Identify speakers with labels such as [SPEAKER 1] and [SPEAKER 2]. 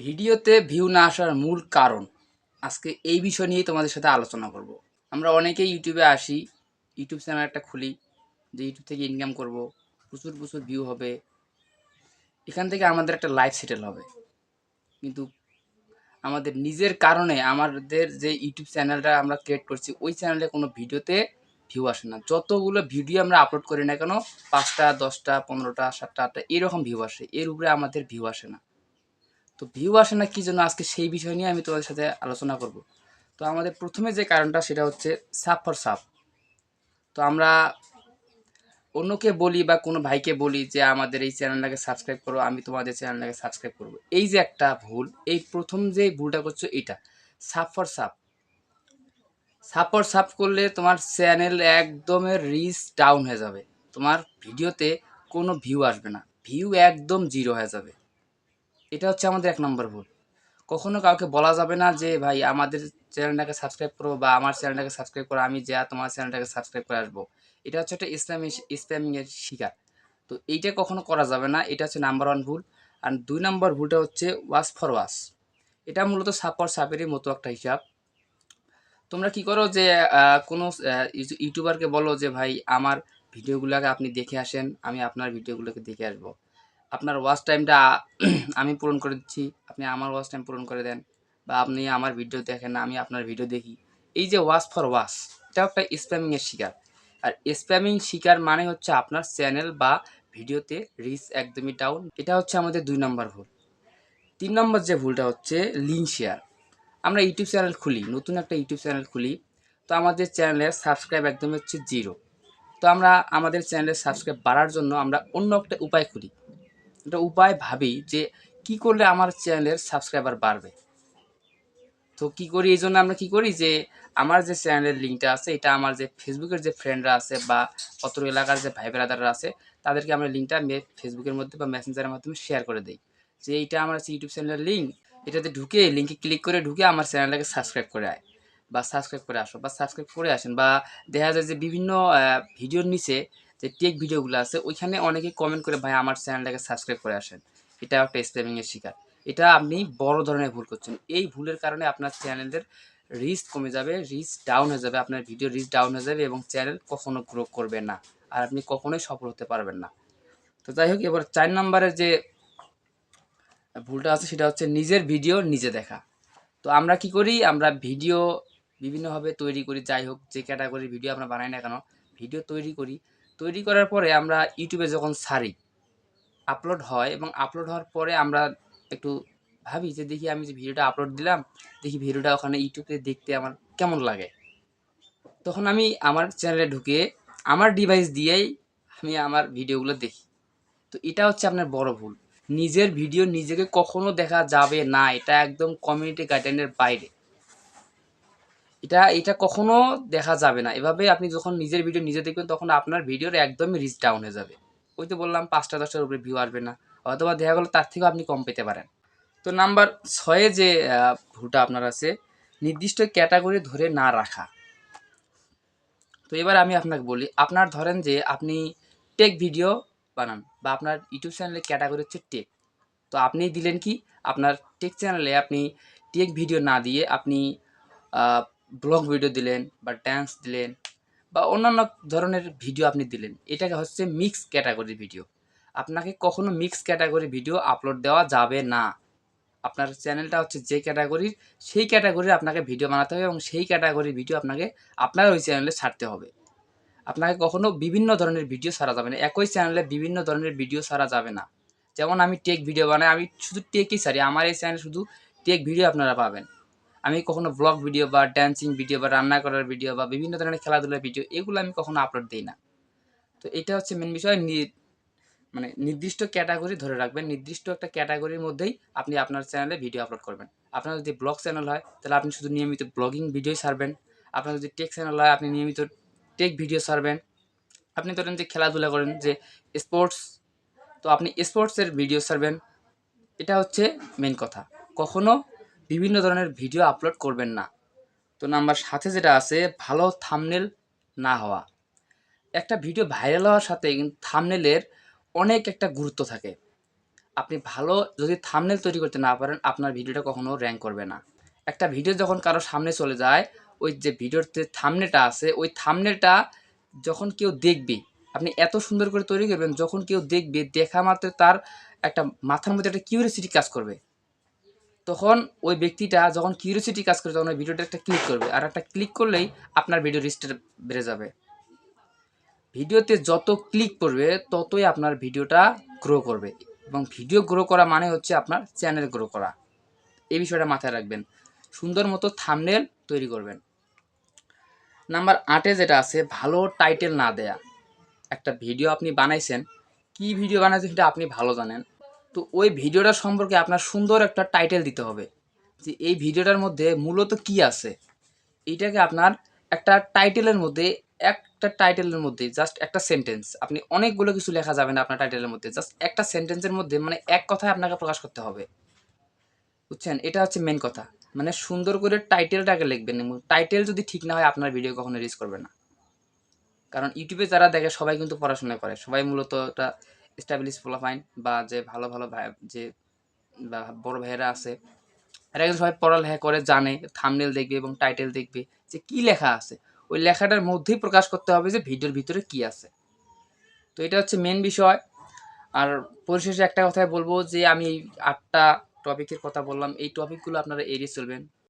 [SPEAKER 1] ভিডিওতে ভিউ না আসার মূল কারণ আজকে এই বিষয় নিয়েই তোমাদের সাথে আলোচনা করব। আমরা অনেকেই ইউটিউবে আসি, ইউটিউব চ্যানেল একটা খুলি, যে ইউটিউব থেকে ইনকাম করব, প্রচুর প্রচুর ভিউ হবে, এখান থেকে আমাদের একটা লাইফ সেটেল হবে। কিন্তু আমাদের নিজের কারণে আমাদের যে ইউটিউব চ্যানেলটা আমরা ক্রিয়েট করছি, ওই চ্যানেলে কোনো ভিডিওতে ভিউ আসে না। যতগুলো ভিডিও আমরা আপলোড করি না কেন, পাঁচটা, দশটা, পনেরোটা, সাতটা, আটটা, এরকম ভিউ আসে। এর উপরে আমাদের ভিউ আসে না। তো ভিউ আসে না, কি জন্য? আজকে সেই বিষয় নিয়ে আমি তোমাদের সাথে আলোচনা করব। তো আমাদের প্রথমে যে কারণটা, সেটা হচ্ছে সাপ ফর সাপ। তো আমরা অন্যকে বলি বা কোনো ভাইকে বলি যে, আমাদের এই চ্যানেলটাকে সাবস্ক্রাইব করো, আমি তোমাদের চ্যানেলটাকে সাবস্ক্রাইব করব। এই যে একটা ভুল, এই প্রথম যে ভুলটা করছ, এটা সাপ ফর সাপ। সাপ ফর সাপ করলে তোমার চ্যানেল একদমের রিচ ডাউন হয়ে যাবে। তোমার ভিডিওতে কোনো ভিউ আসবে না। ভিউ একদম জিরো হয়ে যাবে। এটা হচ্ছে আমাদের এক নম্বর ভুল। কখনো কাউকে বলা যাবে না যে, ভাই, আমাদের চ্যানেলটাকে সাবস্ক্রাইব করো বা আমার চ্যানেলটাকে সাবস্ক্রাইব করো, আমি যা তোমার চ্যানেলটাকে সাবস্ক্রাইব করে আসব। এটা হচ্ছে একটা ইসলামী স্প্যামিংয়ের শিকার। তো এইটা কখনো করা যাবে না, এটা হচ্ছে নাম্বার ওয়ান ভুল। আর দুই নম্বর ভুলটা হচ্ছে ওয়াশ ফর ওয়াশ এটা মূলত সাপর সাপেরই মতো একটা হিসাব। তোমরা কি করো যে কোনো ইউটিউবারকে বলো যে, ভাই, আমার ভিডিওগুলোকে আপনি দেখে আসেন, আমি আপনার ভিডিওগুলোকে দেখে আসব। আপনার ওয়াচ টাইমটা আমি পূরণ করে দিচ্ছি। আপনি আমার ওয়াচ টাইম পূরণ করে দেন বা আপনি আমার ভিডিও দেখেন না আমি আপনার ভিডিও দেখি। এই যে ওয়াচ ফর ওয়াচ এটা একটা স্প্যামিংয়ের শিকার। আর স্প্যামিং শিকার মানে হচ্ছে আপনার চ্যানেল বা ভিডিওতে রিচ একদমই ডাউন এটা হচ্ছে আমাদের দুই নম্বর ভুল। তিন নম্বর যে ভুলটা হচ্ছে লিঙ্ক শেয়ার আমরা ইউটিউব চ্যানেল খুলি, নতুন একটা ইউটিউব চ্যানেল খুলি, তো আমাদের চ্যানেলের সাবস্ক্রাইব একদম হচ্ছে জিরো তো আমরা আমাদের চ্যানেলের সাবস্ক্রাইব বাড়ার জন্য আমরা অন্য একটা উপায় খুলি। একটা উপায় ভাবি যে কি করলে আমার চ্যানেলের সাবস্ক্রাইবার বাড়বে? তো কি করি? এই জন্য আমরা কি করি যে আমার যে চ্যানেলের লিঙ্কটা আছে, এটা আমার যে ফেসবুকের যে ফ্রেন্ডরা আছে বা অত্র এলাকার যে ভাই ব্রাদাররা আছে, তাদেরকে আমরা লিঙ্কটা ফেসবুকের মধ্যে বা মেসেঞ্জারের মাধ্যমে শেয়ার করে দিই। যে এইটা আমার আছে ইউটিউব চ্যানেলের লিঙ্ক এটাতে ঢুকে লিঙ্কে ক্লিক করে ঢুকে আমার চ্যানেলটাকে সাবস্ক্রাইব করে আয় বা সাবস্ক্রাইব করে আসো বা সাবস্ক্রাইব করে আসেন বা দেখা যায় যে বিভিন্ন ভিডিওর নিচে যে টেক ভিডিওগুলো আছে, ওইখানে অনেকেই কমেন্ট করে, ভাই, আমার চ্যানেলটাকে সাবস্ক্রাইব করে আসেন। এটা একটা স্প্যামিংয়ের শিকার। এটা আপনি বড় ধরনের ভুল করছেন। এই ভুলের কারণে আপনার চ্যানেলের রিচ কমে যাবে রিচ ডাউন হয়ে যাবে, আপনার ভিডিও রিচ ডাউন হয়ে যাবে এবং চ্যানেল কখনো গ্রো করবে না আর আপনি কখনোই সফল হতে পারবেন না। তো যাই হোক, এবার চার নম্বরের যে ভুলটা আছে, সেটা হচ্ছে নিজের ভিডিও নিজে দেখা। তো আমরা কি করি? আমরা ভিডিও বিভিন্নভাবে তৈরি করি। যাই হোক, যে ক্যাটাগরির ভিডিও আমরা বানাই না কেন ভিডিও তৈরি করি। তৈরি করার পরে আমরা ইউটিউবে যখন ছাড়ি আপলোড হয় এবং আপলোড হওয়ার পরে আমরা একটু ভাবি যে দেখি আমি যে ভিডিওটা আপলোড দিলাম, দেখি ভিডিওটা ওখানে ইউটিউবে দেখতে আমার কেমন লাগে। তখন আমি আমার চ্যানেলে ঢুকে আমার ডিভাইস দিয়েই আমি আমার ভিডিওগুলো দেখি। তো এটা হচ্ছে আপনার বড় ভুল। নিজের ভিডিও নিজেকে কখনো দেখা যাবে না, এটা একদম কমিউনিটি গাইডলাইনের বাইরে। এটা এটা কখনো দেখা যাবে না। এভাবে আপনি যখন নিজের ভিডিও নিজে দেখবেন, তখন আপনার ভিডিওর একদমই রিচ ডাউন হয়ে যাবে। ওই তো বললাম, পাঁচটা, দশটার উপরে ভিউ আসবে না। অথবা দেখা গেলো তার থেকেও আপনি কম পেতে পারেন। তো নাম্বার ছয়ে যে ভুলটা আপনার আছে, নির্দিষ্ট ক্যাটাগরি ধরে না রাখা। তো এবার আমি আপনাকে বলি, আপনার ধরেন যে আপনি টেক ভিডিও বানান, বা আপনার ইউটিউব চ্যানেলের ক্যাটাগরি হচ্ছে টেক তো আপনি দিলেন কি, আপনার টেক চ্যানেলে আপনি টেক ভিডিও না দিয়ে আপনি ব্লগ ভিডিও দিলেন বা ড্যান্স দিলেন বা অন্যান্য ধরনের ভিডিও আপনি দিলেন, এটাকে হচ্ছে মিক্স ক্যাটাগরি ভিডিও আপনাকে কখনো মিক্স ক্যাটাগরি ভিডিও আপলোড দেওয়া যাবে না। আপনার চ্যানেলটা হচ্ছে যে ক্যাটাগরির সেই ক্যাটাগরির আপনাকে ভিডিও বানাতে হবে এবং সেই ক্যাটাগরির ভিডিও আপনাকে আপনার ওই চ্যানেলে ছাড়তে হবে। আপনাকে কখনো বিভিন্ন ধরনের ভিডিও ছাড়া যাবে না, একই চ্যানেলে বিভিন্ন ধরনের ভিডিও ছাড়া যাবে না। যেমন আমি টেক ভিডিও বানাই, আমি শুধু টেকই ছাড়ি, আমার এই চ্যানেলে শুধু টেক ভিডিও আপনারা পাবেন। আমি কখনো ব্লগ ভিডিও বা ড্যান্সিং ভিডিও বা রান্না করার ভিডিও বা বিভিন্ন ধরনের খেলাধুলার ভিডিও এগুলো আমি কখনো আপলোড দিই না। তো এটা হচ্ছে মেন বিষয়। মানে নির্দিষ্ট ক্যাটাগরি ধরে রাখবেন। নির্দিষ্ট একটা ক্যাটাগরির মধ্যেই আপনি আপনার চ্যানেলে ভিডিও আপলোড করবেন। আপনার যদি ব্লগ চ্যানেল হয়, তাহলে আপনি শুধু নিয়মিত ব্লগিং ভিডিও ছাড়বেন। আপনার যদি টেক চ্যানেল হয়, আপনি নিয়মিত টেক ভিডিও ছাড়বেন। আপনি ধরেন যে খেলাধুলা করেন যে স্পোর্টস তো আপনি স্পোর্টসের ভিডিও ছাড়বেন। এটা হচ্ছে মেন কথা। কখনো বিভিন্ন ধরনের ভিডিও আপলোড করবেন না। তো নাম্বার সাথে যেটা আছে, ভালো থামনেল না হওয়া। একটা ভিডিও ভাইরাল হওয়ার সাথে কিন্তু থামনেলের অনেক একটা গুরুত্ব থাকে। আপনি ভালো যদি থামনেল তৈরি করতে না পারেন, আপনার ভিডিওটা কখনো র্যাঙ্ক করবে না। একটা ভিডিও যখন কারও সামনে চলে যায়, ওই যে ভিডিওর যে থামনেলটা আছে, ওই থামনেলটা যখন কেউ দেখবে, আপনি এত সুন্দর করে তৈরি করবেন, যখন কেউ দেখবে, দেখা মাত্র তার একটা মাথার মধ্যে একটা কিউরিয়াসিটি কাজ করবে। তখন ওই ব্যক্তিটা যখন কিউরিয়াসিটি কাজ করে, তখন ওই ভিডিওটা একটা ক্লিক করবে। আর একটা ক্লিক করলেই আপনার ভিডিও রিস্টার বেড়ে যাবে। ভিডিওতে যত ক্লিক করবে, ততই আপনার ভিডিওটা গ্রো করবে। এবং ভিডিও গ্রো করা মানে হচ্ছে আপনার চ্যানেল গ্রো করা। এই বিষয়টা মাথায় রাখবেন। সুন্দর মতো থামনেল তৈরি করবেন। নাম্বার আটে যেটা আছে, ভালো টাইটেল না দেয়া। একটা ভিডিও আপনি বানাইছেন, কি ভিডিও বানাইছেন সেটা আপনি ভালো জানেন। তো ওই ভিডিওটার সম্পর্কে আপনার সুন্দর একটা টাইটেল দিতে হবে, যে এই ভিডিওটার মধ্যে মূলত কি আছে? এইটাকে আপনার একটা টাইটেলের মধ্যে, একটা টাইটেলের মধ্যে জাস্ট একটা সেন্টেন্স আপনি অনেকগুলো কিছু লেখা যাবে না আপনার টাইটেলের মধ্যে জাস্ট একটা সেন্টেন্সের মধ্যে মানে এক কথায় আপনাকে প্রকাশ করতে হবে। বুঝছেন? এটা হচ্ছে মেন কথা। মানে সুন্দর করে টাইটেলটাকে লিখবেন টাইটেল যদি ঠিক না হয়, আপনার ভিডিও কখনো রিচ করবে না। কারণ ইউটিউবে যারা দেখে, সবাই কিন্তু পড়াশোনা করে, সবাই মূলত একটা স্টাবলিশ ফলোফাইন বা যে ভালো ভালো ভাই, যে বা বড় ভাইয়েরা আছে, এরা কিন্তু সবাই পড়ালেখা করে, জানে থামনেল দেখবে এবং টাইটেল দেখবে যে কি লেখা আছে। ওই লেখাটার মধ্যেই প্রকাশ করতে হবে যে ভিডিওর ভিতরে কি আছে। তো এটা হচ্ছে মেন বিষয়। আর পরিশেষে একটা কথাই বলব যে আমি আটটা টপিকের কথা বললাম। এই টপিকগুলো আপনারা এড়িয়ে চলবেন।